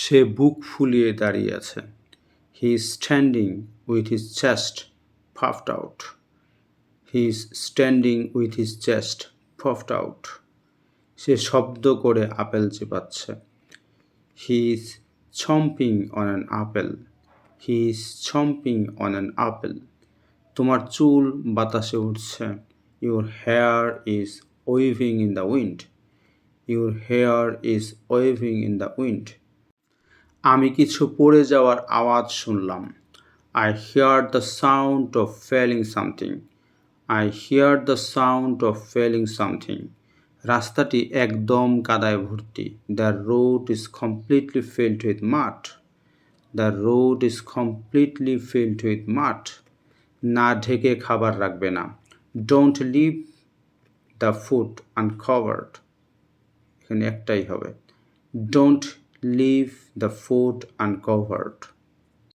সে বুক ফুলিয়ে দাঁড়িয়ে আছে। He is standing with his chest puffed out he is standing with his chest puffed out সে শব্দ করে apple চেপাচ্ছে। He is chomping on an apple he is chomping on an apple তোমার চুল বাতাসে উঠছে। Your hair is waving in the wind your hair is waving in the wind আমি কিছু পড়ে যাওয়ার আওয়াজ শুনলাম। I hear the sound of falling something I hear the sound of falling something রাস্তাটি একদম কাদায় ভর্তি। The road is completely filled with mud the road is completely filled with mud না ঢেকে খাবার রাখবে না। Don't leave the food uncovered এখানে একটাই হবে। Don't leave the food uncovered